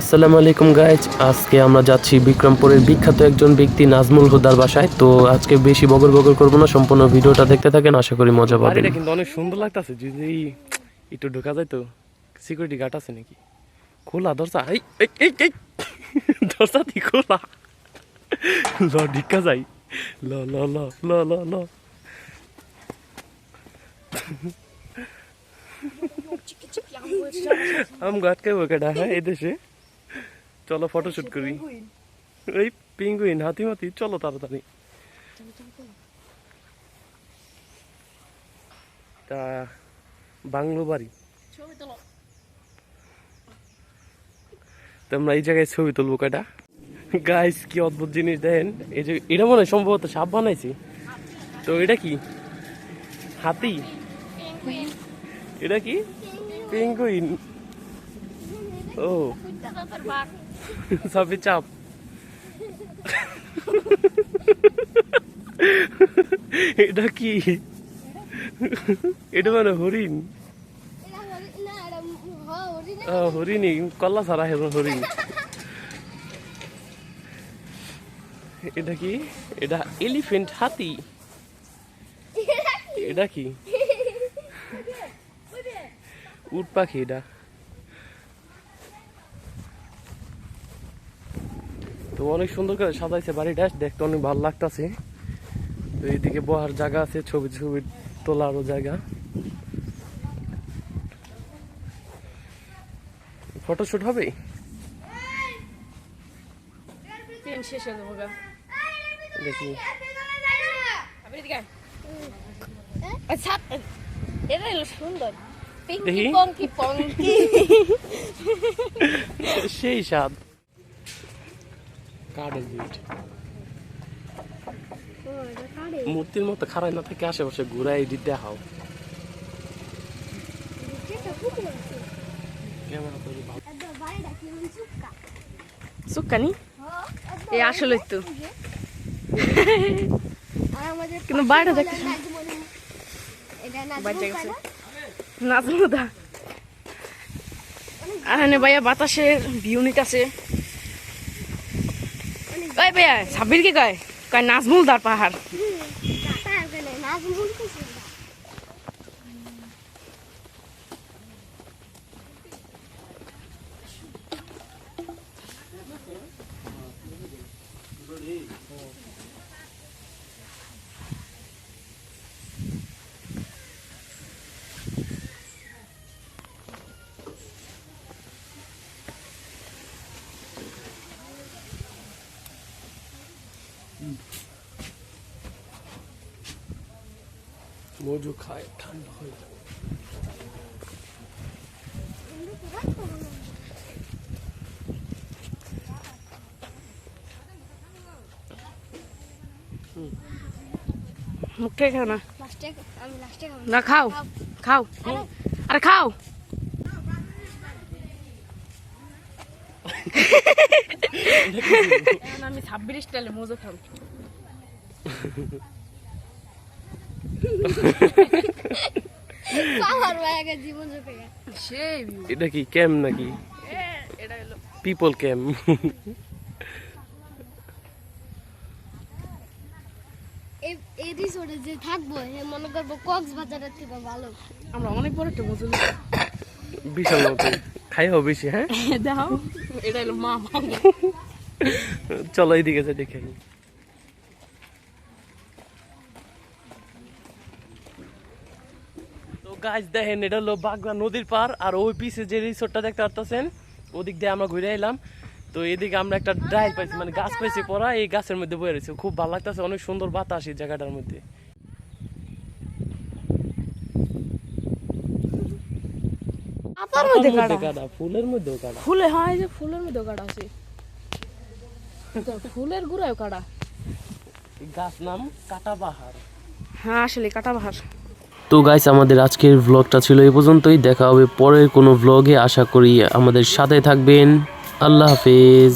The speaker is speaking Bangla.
আসসালামু আলাইকুম গাইজ আজকে আমরা যাচ্ছি বিক্রমপুরের বিখ্যাত একজন ব্যক্তি নাজমুল হুদার বাসায়। তো আজকে বেশি বগর বগর করব না সম্পূর্ণ ভিডিওটা দেখতে থাকেন আশা করি মজা পাবেন। বাড়িটা কিন্তু অনেক সুন্দর লাগতেছে যদি একটু ঢোকা যায় তো সিকিউরিটি গার্ড আছে নাকি? খোলা দরজা এই এই এই এই। দরজা দি খোলা। ল ঢিকা যাই। ল ল ল ল ল ল। আম গাটকে ওকে ডাকা এই দেশে? চলো ফটোশুট করি। এই পিঙ্গুইন হাতি মাতি চলো তাড়াতাড়ি। তা বাংলো বাড়ি। তো আমরা এই জায়গায় ছবি তুলবো কয়টা গাইস কি অদ্ভুত জিনিস দেখেন এই যে এটা মনে হয় সম্ভবত সাপ বানাইছি। তো এটা কি? হাতি? এটা কি? পেঙ্গুইন ও। সাপে চাপ এটা কি? এটা মানে হরিণ। আহ, হরিণই কল্লা হেব হরিণ। এটা কি? এটা এলিফেন্ট হাতি। এটা কি? উট পাখি এটা। তো অনেক সুন্দর করে সাজাইছে বাড়িটা দেখতে অনেক ভালো লাগতাছে। তো এইদিকে বহার জায়গা আছে ছবি ছবি তোলারও জায়গা। ফটোশুট হবে? দেখি। আচ্ছা সুন্দর। দেখি। সেই স্বাদ। কাঠের বিট মূর্তির মতো খাড়াই না থেকে আশেপাশে ঘুরাই এডিট দেখাও। সুকানি এই আসলে তো। কিন্তু বাইরে দেখতে বাচ্চা গেছে নাজমুদা আর এনে ভাইয়া বাতাসের ভিউ নিতেছে। কয় ভাইয়া সাবির কি কয়? কয় নাজমুলদার পাহাড়। মজু খায় ঠান্ডা হয়ে যায়। মুখটা খাও না। খাও। খাও। আরে। খাও। আমি ছাব্বিশ স্টাইলে মজা খাও পাওয়ার বাইরে জীবন জুটে গেছে সেই এটা কি ক্যাম নাকি? এটা হলো। পিপল ক্যাম এই এই রিসোর্টে যে থাকব সে মনে করব কক্সবাজারের থেকে ভালো। আমরা অনেক বড় একটা বিশাল মতো। খাইও বেশি হ্যাঁ? দাও। এটা হলো মা চলো এইদিকে দেখে আসি। তো গাছ দেখেন এটা হলো বাগদা নদীর পার আর ওই পিছে যে রিসোর্টটা দেখতে পারতেছেন ওদিক দিয়ে আমরা ঘুরে এলাম। তো এদিকে আমরা একটা ড্রাইভ পাইছি মানে গাছ পাইছি পড়া এই গাছের মধ্যে বয়ে রয়েছে। খুব ভালো লাগতেছে অনেক সুন্দর বাতাস এই জায়গাটার মধ্যে। ফুলের মধ্যেও কাটা। ফুলে হয় যে ফুলের কাটা আছে। ফুলের গুড়ায় কাটা। গাছ নাম কাটা বাহার হ্যাঁ আসলে কাটা বাহার তো গাইস আমাদের আজকের ভ্লগটা ছিল এই পর্যন্তই। দেখা হবে পরের কোনো ভ্লগে আশা করি আমাদের সাথে থাকবেন। আল্লাহ হাফেজ।